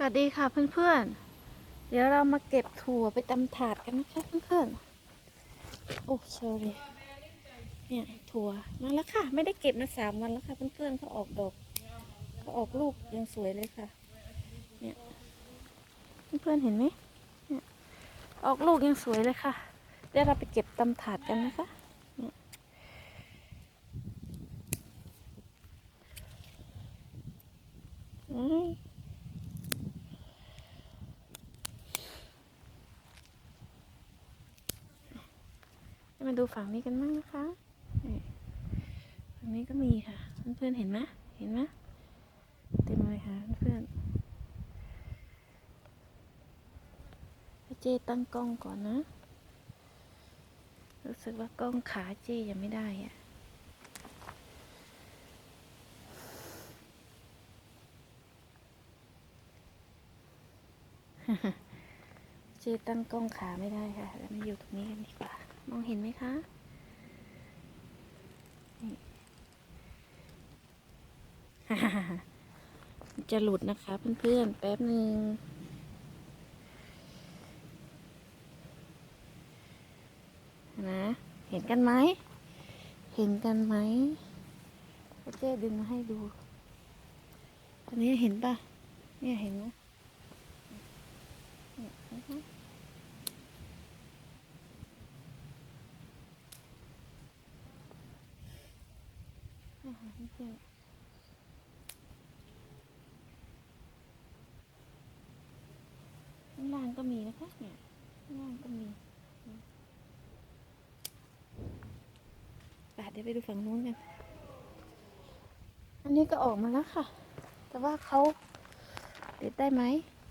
สวัสดีค่ะเพื่อนๆ เดี๋ยวเรามาเก็บถั่วไปตำถาดกันนะคะเพื่อนๆ โอ้เชอรี่เนี่ยถั่วมาแล้วค่ะ ไม่ได้เก็บมาสามวันแล้วค่ะเพื่อนๆเขาออกดอกเขาออกลูกยังสวยเลยค่ะ เนี่ยเพื่อนๆเห็นไหมเนี่ยออกลูกยังสวยเลยค่ะ เดี๋ยวเราไปเก็บตำถาดกันนะคะเนี่ ยอืมาดูฝั่งนี้กันบ้างนะคะฝั่งนี้ก็มีค่ะ เพื่อนๆเห็นไหมเห็นไหมเต็มเลยค่ะเพื่อนเจตั้งกล้องก่อนนะ รู้สึกว่ากล้องขาเจยังไม่ได้อะเจตั้งกล้องขาไม่ได้ค่ะ แล้วมาอยู่ตรงนี้กันดีกว่า มองเห็นไหมคะจะหลุดนะคะเพื่อนๆ แป๊บหนึ่งนะ เห็นกันไหม เห็นกันไหมเจ๊ดึงมาให้ดูอันนี้เห็นปะเนี่ยเห็นไหมเนี่ยเห็นไหม อาหารเพื่อน ข้างล่างก็มีนะคะเนี่ยข้างล่างก็มีไปเดี๋ยวไปดูฝั่งนู้นกัน อันนี้ก็ออกมาแล้วค่ะ แต่ว่าเขาเด็ดได้ไหม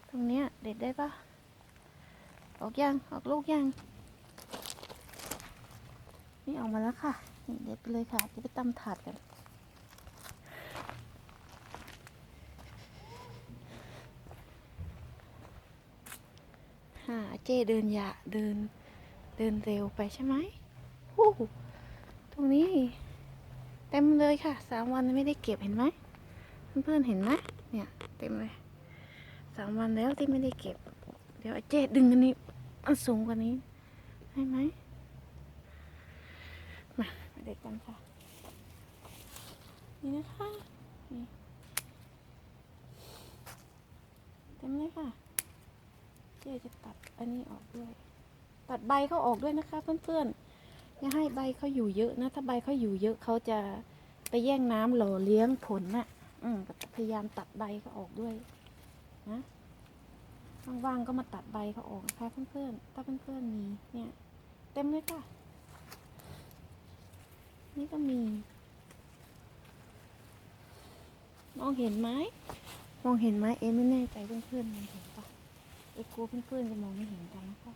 ตรงเนี้ยเด็ดได้ปะออกยัง ออกลูกยัง นี่ออกมาแล้วค่ะ นี่เด็ดไปเลยค่ะจะไปตำถาดกัน ฮ่าเจเดินยะเดินเดินเร็วไปใช่ไหมโอ้ตรงนี้ เต็มเลยค่ะสามวันไม่ได้เก็บเห็นไหมเพื่อนๆเห็นไหมเนี่ยเต็มเลยสามวันแล้วที่ไม่ได้เก็บ เดี๋ยวอ้เจดึงอันนี้มันสูงกว่านี้ให้ไหมมาเด็ดกันค่ะนี่นะคะนี่เต็มเลยค่ะ จ๊จะตัดอันนี้ออกด้วย ตัดใบเขาออกด้วยนะคะ เพื่อนๆอย่าให้ใบเขาอยู่เยอะนะ ถ้าใบเขาอยู่เยอะเขาจะไปแย่งน้ำหล่อเลี้ยงผลน่ะ อืมพยายามตัดใบเขาออกด้วย นะว่างๆก็มาตัดใบเขาออกนะคะเพื่อนๆถ้าเพื่อนๆมีเนี่ย เต็มเลยค่ะ นี่ก็มีมองเห็นไหมมองเห็นไหมเอ็มไม่แน่ใจเพื่อนๆมองเห็น เอ็กลัวเพื่อนๆจะมองไม่เห็นกันนะคะ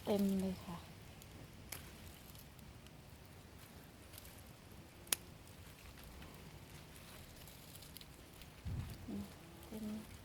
เต็มเลยค่ะ อืม น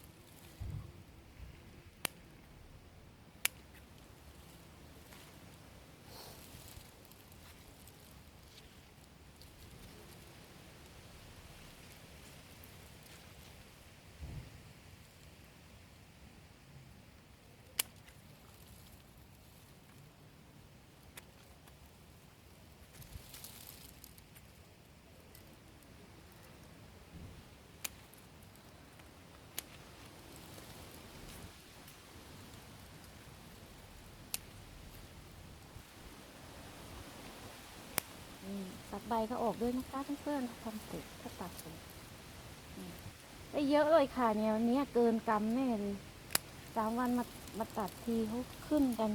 อืม ตัดใบเขาออกด้วยนะคะเพื่อนๆทำเสร็จถ้าตัดเสร็จได้เยอะเลยค่ะเนี่ยวันนี้เกินกำแน่เลยสามวันมามาตัดทีเขาขึ้นกัน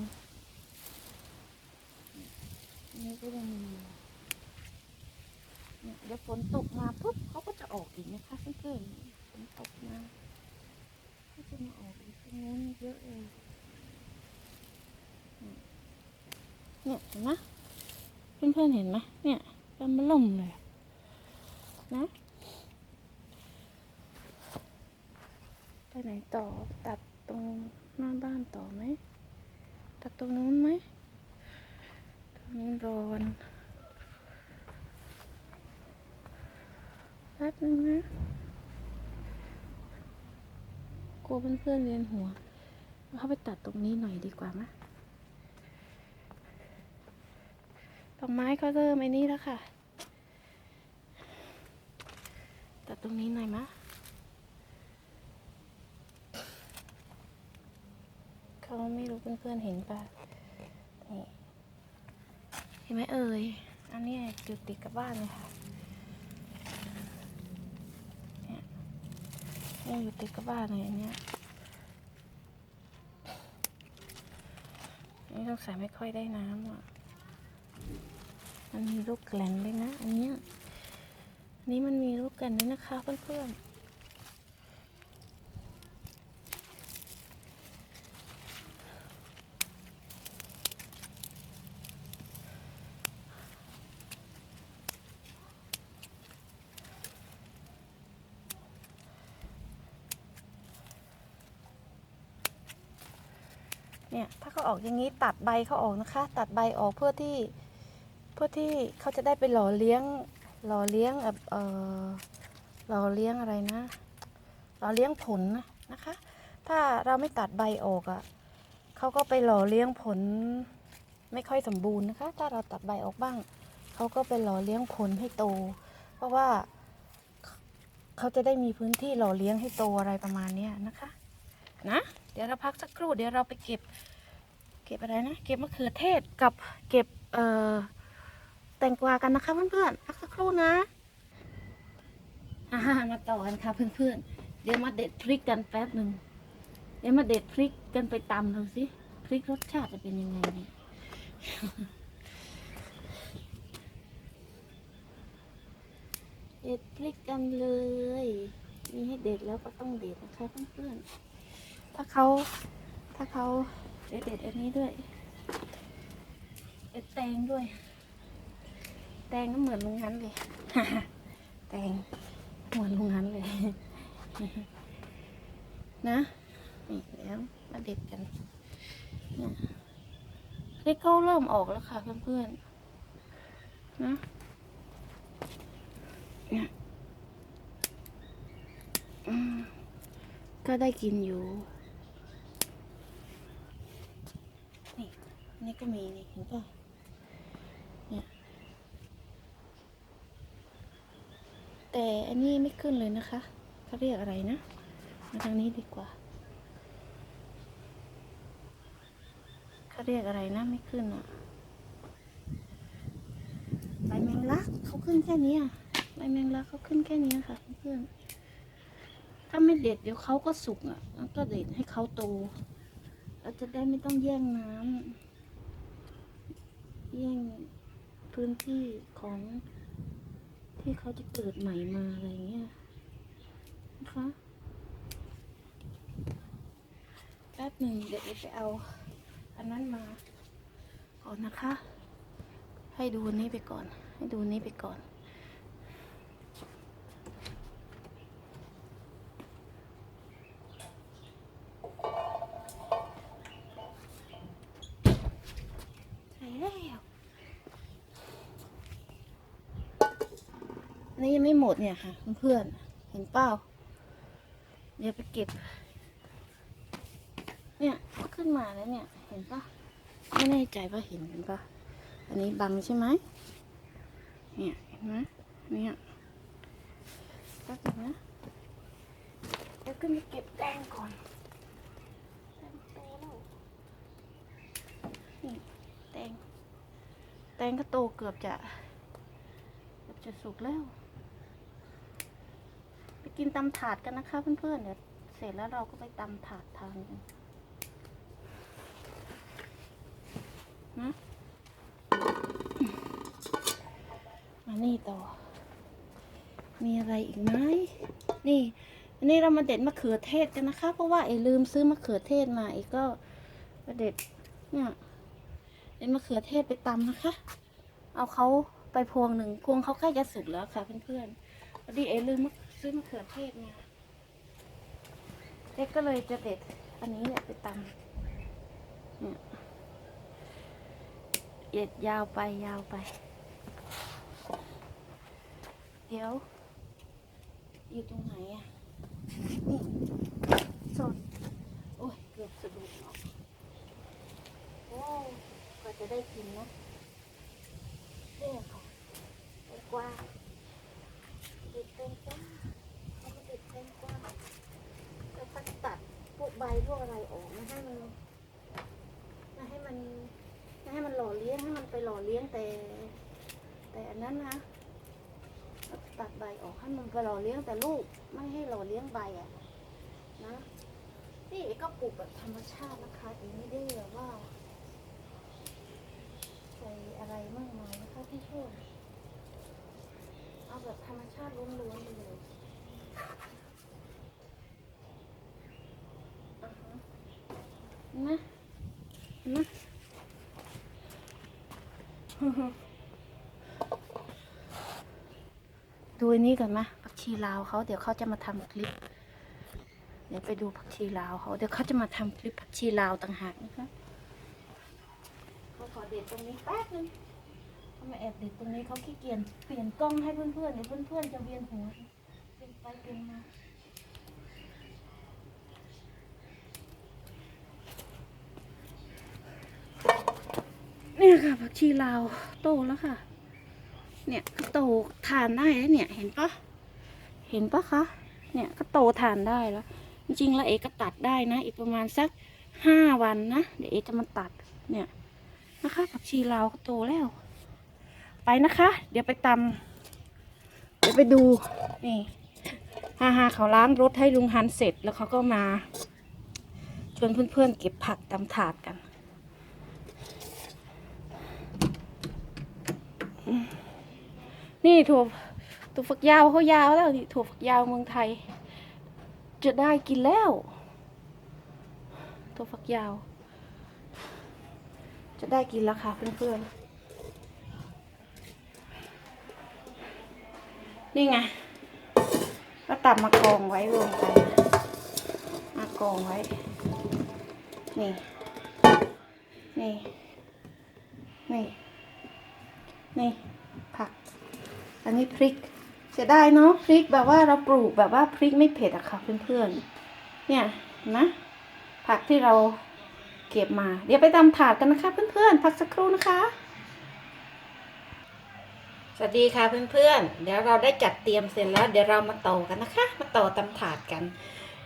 นี่ก็จะมีเนี่ยเดี๋ยวฝนตกมาปุ๊บเขาก็จะออกอีกนะคะเพื่อนๆฝนตกมาเขาจะมาออกอีกตรงนู้นเยอะเลยเนี่ยเห็นไหมเพื่อนๆเห็นไหมเนี่ย เป็นมะล่มเลยนะไปไหนต่อตัดตรงหน้าบ้านต่อไหมตัดตรงนู้นไหมตรงนี้รอนแป๊บนึงนะกลัวเพื่อนๆเวียนหัวเข้าไปตัดตรงนี้หน่อยดีกว่าไหมดอกไม้ก็เริ่มไอ้นี่แล้วค่ะ ตัดตรงนี้หน่อยมะเขาไม่รู้เพื่อนๆเห็นปะนี่เห็นไหมเอ่ย อันนี้อยู่ติดกับบ้านเลยค่ะเนี่ยนี่อยู่ติดกับบ้านเลยอันเนี้ยนี่ต้องใส่ไม่ค่อยได้น้ำอะ มันมีลูกแกลนด้วยนะ อันเนี้ย นนี้มันมีลูกกลนด้วยนะคะเพื่อนๆเนี่ยถ้าเขาออกอย่างนี้ตัดใบเขาออกนะคะ ตัดใบออกเพื่อที่เพื่อที่เขาจะได้ไปหล่อเลี้ยง หล่อเลี้ยงแบบเออหล่อเลี้ยงอะไรนะหล่อเลี้ยงผลนะคะ ถ้าเราไม่ตัดใบออกอะ่ะเขาก็ไปหล่อเลี้ยงผลไม่ค่อยสมบูรณ์นะคะ ถ้าเราตัดใบออกบ้างเขาก็ไปหล่อเลี้ยงผลให้โต เพราะว่าเขาจะได้มีพื้นที่หล่อเลี้ยงให้โตอะไรประมาณเนี้ยนะคะ นะ เดี๋ยวเราพักสักครู่เดี๋ยวเราไปเก็บ เก็บอะไรนะ เก็บมะเขือเทศกับเก็บเอ่อ แตงกวากันนะคะเพื่อนๆพักสักครู่นะอ่ามาต่อกันค่ะเพื่อนๆ เดี๋ยวมาเด็ดพริกกันแป๊บหนึ่งเดี๋ยวมาเด็ดพริกกันไปตำดูสิพริกรสชาติจะเป็นยังไงเนี่ยเด็ดพริกกันเลย มีให้เด็ดแล้วก็ต้องเด็ดนะคะเพื่อนๆ ถ้าเขาถ้าเขาเด็ดเด็ดอันนี้ด้วย เด็ดแตงด้วย แตงก็เหมือนลุงงั้นเลย แตงเหมือนลุงงั้นเลย นะนี่แล้วมาเด็ดกันเนี่ยพริกเขเริ่มออกแล้วค่ะเพื่อนๆ นะเนี่ก็ได้กินอยู่ นี่นี่ก็มีนี่เห็นป่ะ แต่อันนี้ไม่ขึ้นเลยนะคะเขาเรียกอะไรนะ มาทางนี้ดีกว่าเขาเรียกอะไรนะ ไม่ขึ้นอะใบแมงลักเขาขึ้นแค่นี้อะใบแมงลักเขาขึ้นแค่นี้ค่ะเพื่อนถ้าไม่เด็ดเดี๋ยวเขาก็สุกอะแล้วก็เด็ดให้เขาโตเราจะได้ไม่ต้องแย่งน้ำแย่งพื้นที่ของ ที่เขาจะเกิดใหม่มาอะไรเงี้ยนะคะแป๊บหนึ่งเดี๋ยวไปเอา อันนั้นมาก่อนนะคะ ให้ดูนี้ไปก่อน ให้ดูนนี้ไปก่อน นี่ยังไม่หมดเนี่ยค่ะเพื่อนๆเห็นเปล่าเดี๋ยวไปเก็บ เนี่ยขึ้นมาแล้วเนี่ย เห็นปะไม่แน่ใจว่าเห็นกันปะอันนี้บังใช่ไหมเนี่ยเห็นไหมเนี่ยก็ถึงนะเดี๋ยวขึ้นไปเก็บแตงก่อนแตงโตแล้วนี่แตงแตงก็โตเกือบจะ เกือบจะสุกแล้ว กินตำถาดกันนะคะ เพื่อนๆเดี๋ยวเสร็จแล้วเราก็ไปตำถาดทานกันมานี่ต่อ มีอะไรอีกไหมนี่อันนี้เรามาเด็ดมะเขือเทศกันนะคะ เพราะว่าไอ้ลืมซื้อมะเขือเทศมาอีกก็มาเด็ดเนี่ยเด็ดมะเขือเทศไปตำนะคะ เอาเขาไปพวงหนึ่งพวงเขาใกล้จะสุกแล้วค่ะเพื่อนๆพอดีไอ้ลืมมะ ซื้อมะเขือเทศมาเด็กก็เลยจะเด็ดอันนี้เนี่ยไปตำเนี่ยเหยียดยาวไปยาวไป เดี๋ยว อยู่ตรงไหนอะนี่สดโอ้ย เกือบสะดุดออกโอ้กว่าจะได้กินนะเนี่ยค่ะกวาเด็ดแตงกวาเอามาเด็ดแตงกวาแล้วก็ตัดพวก ใบพวกอะไรออกไม่ให้มันไม่ให้มันไม่ให้มันหล่อเลี้ยงให้มันไปหล่อเลี้ยงแต่ แต่อันนั้นนะตัดใบออกให้มันไปหล่อเลี้ยงแต่ลูกไม่ให้หล่อเลี้ยงใบอะนะนี่เอก็ปลูกแบบธรรมชาตินะคะเองไม่ได้แบบว่าใส่อะไรมากมายนะคะพี่ช่วยเอาแบบธรรมชาติล้วนๆเลยอ่าฮะเห็ นไหมเห็นไหมดูอันนี้ก่อนไหมผักชีลาวเขาเดี๋ยวเขาจะมาทำคลิป เดี๋ยวไปดูผักชีลาวเขาเดี๋ยวเขาจะมาทำคลิปผักชีลาวต่างหากนะคะเขาขอเด็ดตรงนี้แป๊บนึงเขามาแอบเด็ดตรงนี้เขาขี้เกียจเปลี่ยนกล้องให้เพื่อนๆเดี๋ยวเพื่อนๆจะเวียนหัวเป็นไปเป็นมา เนี่ยค่ะผักชีลาวโตแล้วค่ะ เนี่ยก็โตทานได้แล้วเนี่ย เห็นปะเห็นปะคะเนี่ยก็โตทานได้แล้ว จริงๆแล้วเอกก็ตัดได้นะ อีกประมาณสักห้าวันนะเดี๋ยวเอกจะมาตัดเนี่ยนะคะผักชีลาวก็โตแล้ว ไปนะคะ เดี๋ยวไปตำเดี๋ยวไปดูนี่ฮ่าฮาเขาล้างรถให้ลุงฮันเสร็จแล้วเขาก็มาชวนเพื่อนๆเก็บผักตำถาดกัน นี่ถั่วถั่วฝักยาวเขายาวแล้วนี่ถั่วฝักยาวเมืองไทย จะได้กินแล้วถั่วฝักยาว จะได้กินแล้วค่ะเพื่อนๆนี่ไงก็ตับมากองไว้รวมกันมากองไว้ นี่ นี่ นี่ นี่ ให้พริกเสียดายเนาะพริกแบบว่าเราปลูกแบบว่าพริกไม่เผ็ดอะค่ะเพื่อนๆ เนี่ยนะผักที่เราเก็บมา เดี๋ยวไปตำถาดกันนะคะ เพื่อนๆพักสักครู่นะคะ สวัสดีค่ะเพื่อนๆ เดี๋ยวเราได้จัดเตรียมเสร็จแล้ว เดี๋ยวเรามาต่อกันนะคะ มาต่อตำถาดกัน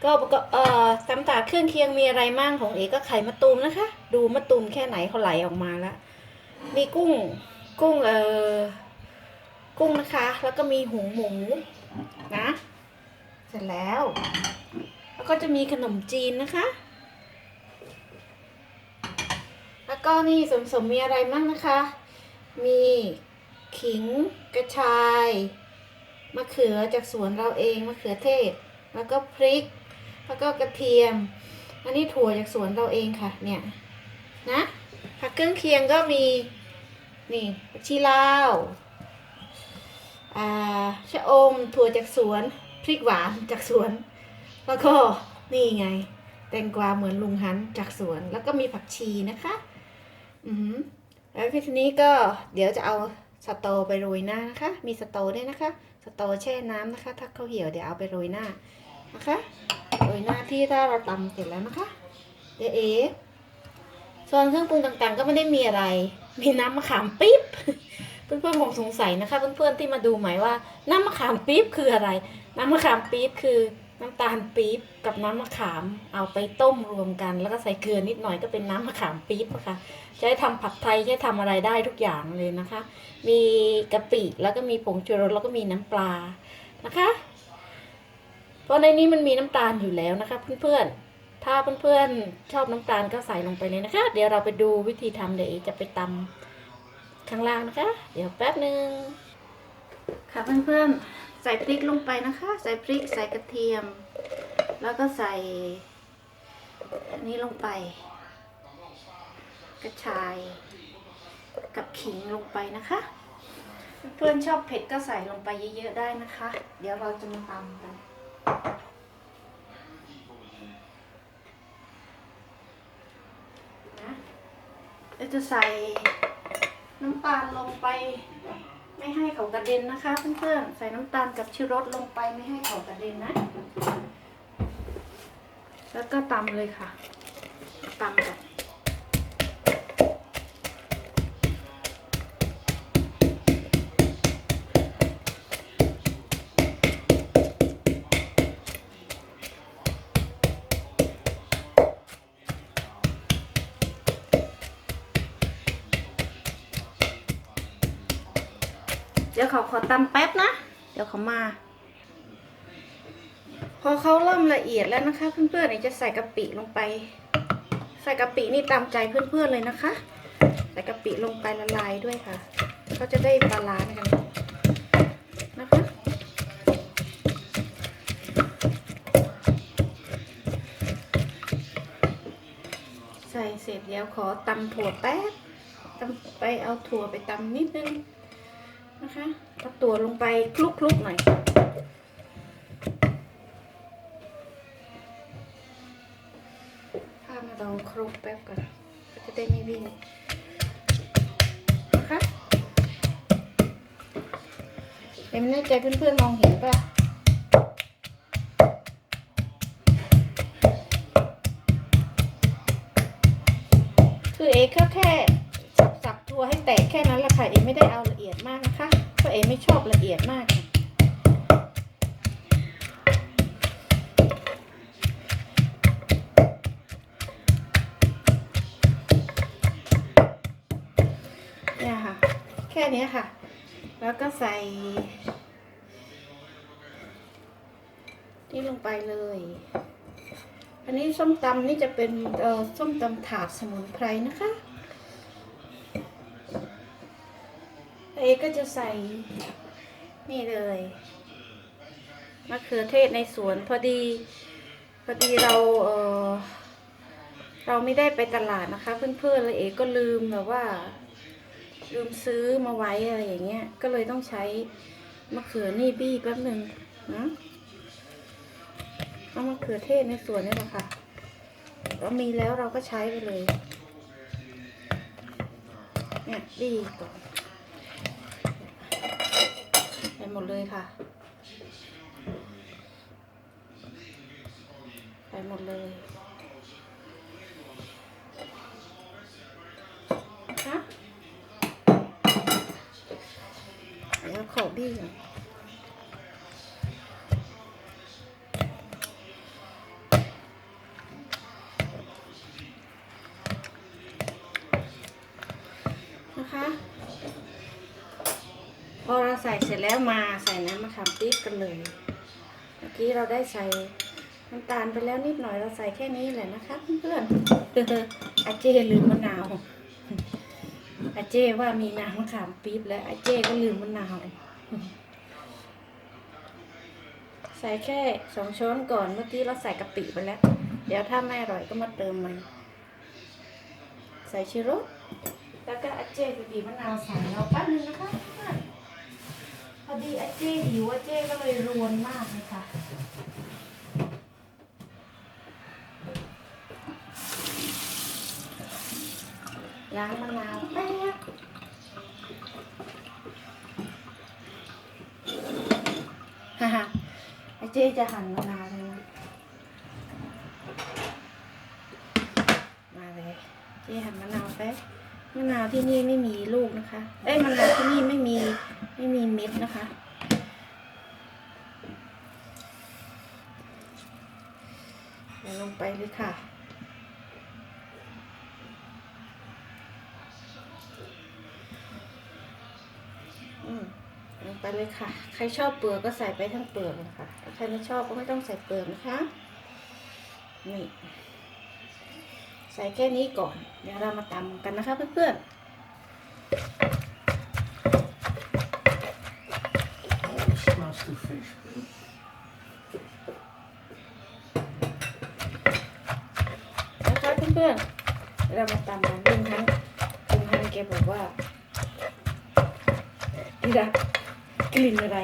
ก็ประกอบเอ่อตำถาดเครื่องเคียงมีอะไรมั่งของเอกก็ไข่มะตูมนะคะ ดูมะตูมแค่ไหนเขาไหลออกมาแล้วมีกุ้งกุ้งเอ่อ กุ้งนะคะ แล้วก็มีหูหมูนะ เสร็จแล้ว แล้วก็จะมีขนมจีนนะคะ แล้วก็นี่สมสมมีอะไรบ้างนะคะ มีขิงกระชายมะเขือจากสวนเราเองมะเขือเทศ แล้วก็พริก แล้วก็กระเทียม อันนี้ถั่วจากสวนเราเองค่ะ เนี่ยนะผักเครื่องเคียงก็มีนี่ชีลาว ชะอมถั่วจากสวน พริกหวานจากสวน แล้วก็นี่ไง แตงกวาเหมือนลุงฮันจากสวน แล้วก็มีผักชีนะคะ อือแล้วทีนี้ก็เดี๋ยวจะเอาสตอไปโรยหน้านะคะ มีสตอด้วยนะคะ สตอแช่น้ำนะคะ ถ้าเขาเหี่ยวเดี๋ยวเอาไปโรยหน้านะคะ โรยหน้าที่ถ้าเราตำเสร็จแล้วนะคะ เดี๋ยวเอส่วนเครื่องปรุงต่างๆ ก็ไม่ได้มีอะไร มีน้ำมะขามปี๊บ เพื่อนๆคงสงสัยนะคะ เพื่อนๆที่มาดูหมายว่า น้ำมะขามปี๊บคืออะไร น้ำมะขามปี๊บคือน้ำตาลปี๊บกับน้ำมะขามเอาไปต้มรวมกัน แล้วก็ใส่เกลือนิดหน่อยก็เป็นน้ำมะขามปี๊บนะคะใช้ทำผัดไทยใช้ทำอะไรได้ทุกอย่างเลยนะคะ มีกะปิแล้วก็มีผงชูรสแล้วก็มีน้ำปลานะคะ เพราะในนี้มันมีน้ำตาลอยู่แล้วนะคะ เพื่อนๆถ้าเพื่อนๆชอบน้ำตาลก็ใส่ลงไปเลยนะคะ เดี๋ยวเราไปดูวิธีทำเดี๋ยวเอจะไปตำ ข้างล่างนะคะ เดี๋ยวแป๊บหนึ่งค่ะเพื่อนๆ ใส่พริกลงไปนะคะ ใส่พริกใส่กระเทียม แล้วก็ใส่อันนี้ลงไป กระชาย กับขิงลงไปนะคะ เพื่อนชอบเผ็ดก็ใส่ลงไปเยอะๆได้นะคะ เดี๋ยวเราจะมาตำกันนะเราจะใส่ น้ำตาลลงไป ไม่ให้เขากระเด็นนะคะเพื่อนๆใส่น้ำตาลกับชีรสลงไปไม่ให้เขากระเด็นนะ แล้วก็ตำเลยค่ะตำแบบ เขาขอตำแป๊บนะ เดี๋ยวเขามา พอเขาเริ่มละเอียดแล้วนะคะเพื่อนๆเดี๋ยจะใส่กะปิลงไป ใส่กะปินี่ตามใจเพื่อนๆเลยนะคะ ใส่กะปิลงไปละลายด้วยค่ะ ก็จะได้บาลานกันนะคะใส่เสร็จแล้วขอตำถั่วแป๊บตำไปเอาถั่วไปตำนิดนึง นะคะเอาตัวลงไปคลุกๆหน่อยถ้ามาลองคลุกแป๊บก่อนจะได้ไม่วิ่งนะคะเอ็มแน่ใจเพื่อนๆมองเห็นป่ะคือเอกแค่ ตัวให้แตกแค่นั้นละค่ะเอไม่ได้เอาละเอียดมากนะคะเพราะเอไม่ชอบละเอียดมากเนี่ยค่ะ แค่นี้ค่ะ แล้วก็ใส่นี่ลงไปเลย อันนี้ส้มตำนี่จะเป็นเออส้มตำถาดสมุนไพรนะคะ เอก็จะใส่ นี่เลยมะเขือเทศในสวนพอดีพอดีเราเออเราไม่ได้ไปตลาดนะคะ เพื่อนๆเลยเอก็ลืมแบบว่า ลืมซื้อมาไว้อะไรอย่างเงี้ย ก็เลยต้องใช้มะเขือนี่บี้แป๊บหนึ่งนะเอามะเขือเทศในสวนนี่แหละค่ะเรามีแล้วเราก็ใช้ไปเลยเนี่ยดีก่อนใส่ หมดเลยค่ะ ไปหมดเลยนะเดี๋ยวขอบี้ก่อน ใส่เสร็จแล้วมาใส่น้ำมะขามปี๊บกันเลย เมื่อกี้เราได้ใส่น้ำตาลไปแล้วนิดหน่อยเราใส่แค่นี้แหละนะคะเพื่อนๆอาเจลืมมะนาวอาเจว่ามีน้ำมะขามปี๊บแล้วอาเจก็ลืมมะนาวใส่แค่สองช้อนก่อนเมื่อกี้เราใส่กะปิไปแล้ว เดี๋ยวถ้าไม่อร่อยก็มาเติมมันใส่ชิโรสแล้วก็อาเจ้จะบีบมะนาวใส่เราแป๊บนึงนะคะ อดีอาเจ้หิวอาเจ้ก็เลยรวนมากเลยค่ะล้างมะนาวแป๊บฮ่าฮ่าเจ๊จะหั่นมะนาวเลยนะมาเลยเจ๊หั่นมะนาวไป มะนาวที่นี่ไม่มีลูกนะคะ เอ้ยมะนาวที่นี่ไม่มีไม่มีเม็ดนะคะ ลงไปเลยค่ะลงไปเลยค่ะ ใครชอบเปลือกก็ใส่ไปทั้งเปลือกเลยค่ะใครไม่ชอบก็ไม่ต้องใส่เปลือกนะคะ นี่ ใส่แค่นี้ก่อน เดี๋ยวเรามาตำกันนะคะเพื่อนๆนะคะเพื่อนเรามาตำกันลุงฮันลุงฮันแกบอกว่าที่รักกลิ่นอะไร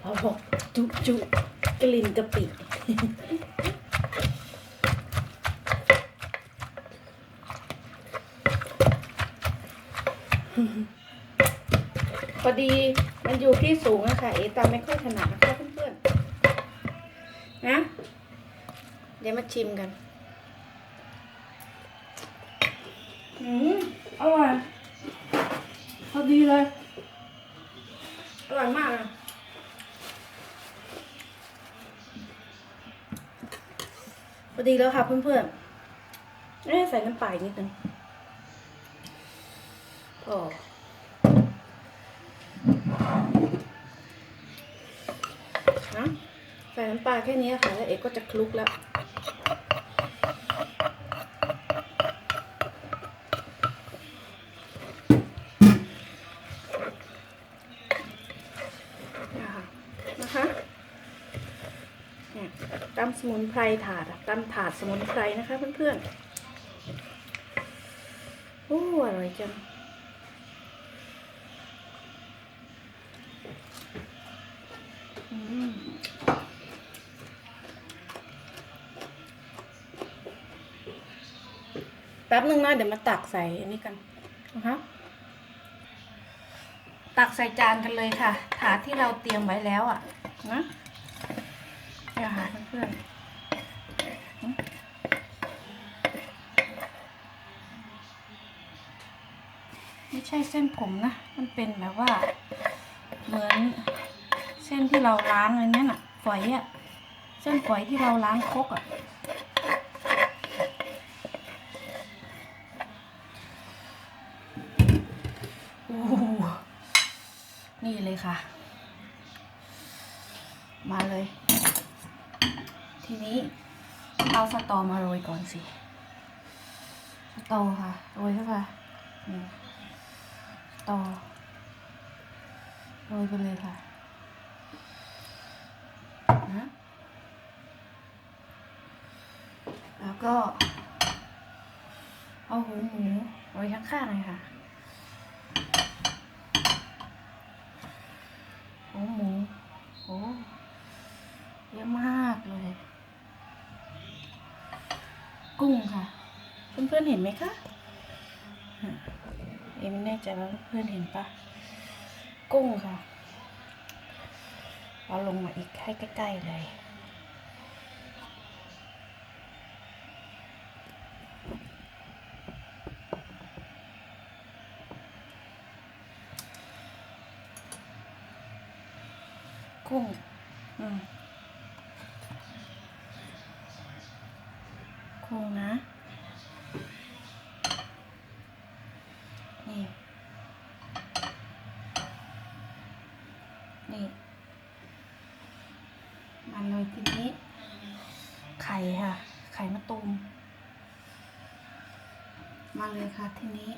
เราบอกจุจุกลิ่นกะปิ พ อดีมันอยู่ที่สูงอะค่ะ เอตามไม่ค่อยถนัดนะคะเพื่อนๆนะเดี๋ยวมาชิมกันอืมอร่อยพอดีเลย อร่อยมากเลยพอดีแล้วค่ะเพื่อนๆเอ๊ะใส่น้ำปลาอีกนิดนึงพอ นะใส่ น้ำปลาแค่นี้ค่ะ แล้วเอกก็จะคลุกแล้ว นะคะตำสมุนไพรถาดตำถาดสมุนไพรนะคะเพื่อนๆ โอ้ อร่อยจัง ป๊บนึงนะเดี๋ยวมาตักใส่อันนี้กันนะคะตักใส่จานกันเลยค่ะ ถาดที่เราเตรียมไว้แล้วอะนะเนี่ยค่ะเพื่อนๆไม่ใช่เส้นผมนะ มันเป็นแบบว่า เหมือนเส้นที่เราล้างอันนี้น่ะ ฝอยอะเส้นฝอยที่เราล้างครกอะโอ้โห นี่เลยค่ะ มาเลย ทีนี้เอาสตอมาโรยก่อนสิ สตอค่ะ โรยเข้าไปนี่สตอ โรยไปเลยค่ะนะแล้วก็ เอาหูหมูไว้ข้างๆเลยค่ะ หูหมูโอ้เยอะมากเลย กุ้งค่ะ เพื่อนๆเห็นไหมคะเอ็มไม่แน่ใจว่าเพื่อนเห็นปะกุ้งค่ะ เอาลงมาอีกให้ใกล้ๆเลย กุ้ง อืมกุ้งนะ นี่ นี่ มาเลยทีนี้ ไข่ค่ะ ไข่มะตูม มาเลยค่ะทีนี้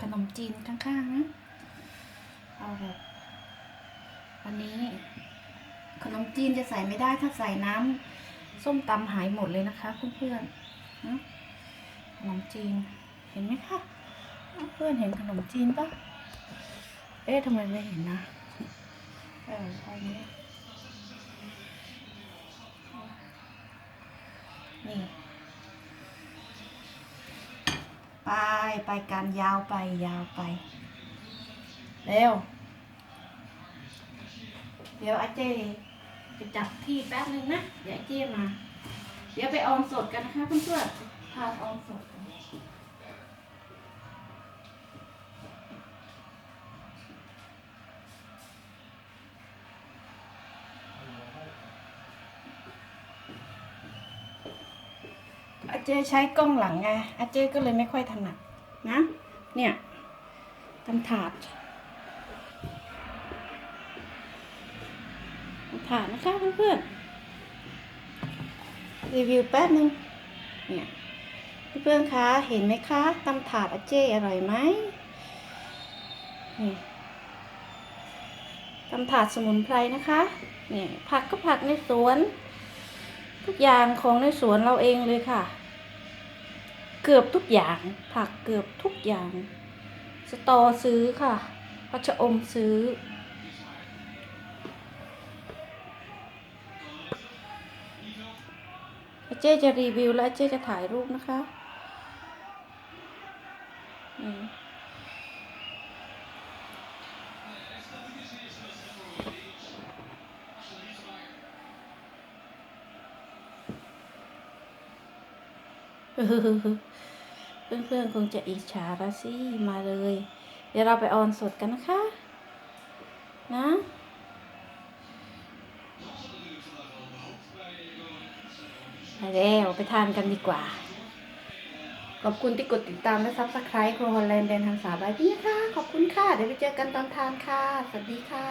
ขนมจีนข้างๆนะเอาแบบอันนี้ ขนมจีนจะใส่ไม่ได้ถ้าใส่น้ำส้มตำหายหมดเลยนะคะเพื่อนๆนะขนมจีนเห็นไหมคะเพื่อนเห็นขนมจีนปะเอ๊ะทำไมไม่เห็นนะเอออาอย่างนี้นี่ ไปไปการยาวไปยาวไป เร็ว เดี๋ยวอาเจไปจับที่แป๊บนึงนะ เดี๋ยวไอ้เจมา เดี๋ยวไปออมสดกันนะคะเพื่อนๆพาออมสด เจใช้กล้องหลังไงอาเจก็เลยไม่ค่อยถนัดนะ เนี่ยทำถาดทำถาดนะคะเพื่อนๆรีวิวแป๊บนึงเนี่ยเพื่อนๆคะเห็นไหมคะตำถาดอาเจอร่อยไหมนี่ตำถาดสมุนไพรนะคะเนี่ยผักก็ผักในสวน ทุกอย่างของในสวนเราเองเลยค่ะ เกือบทุกอย่าง ผักเกือบทุกอย่าง สตอซื้อค่ะพัชอมซื้อ เจ๊จะรีวิวแล้วอาเจ๊จะถ่ายรูปนะคะอืม เพื่อนๆคงจะอิจฉาละสิมาเลย เดี๋ยวเราไปออนสดกันนะคะ นะไปแล้วไปทานกันดีกว่า ขอบคุณที่กดติดตามและซับสไครต์ครัวฮอลแลนด์แดนทางสาบายพี่นะคะ ขอบคุณค่ะ เดี๋ยวไปเจอกันตอนทานค่ะ สวัสดีค่ะ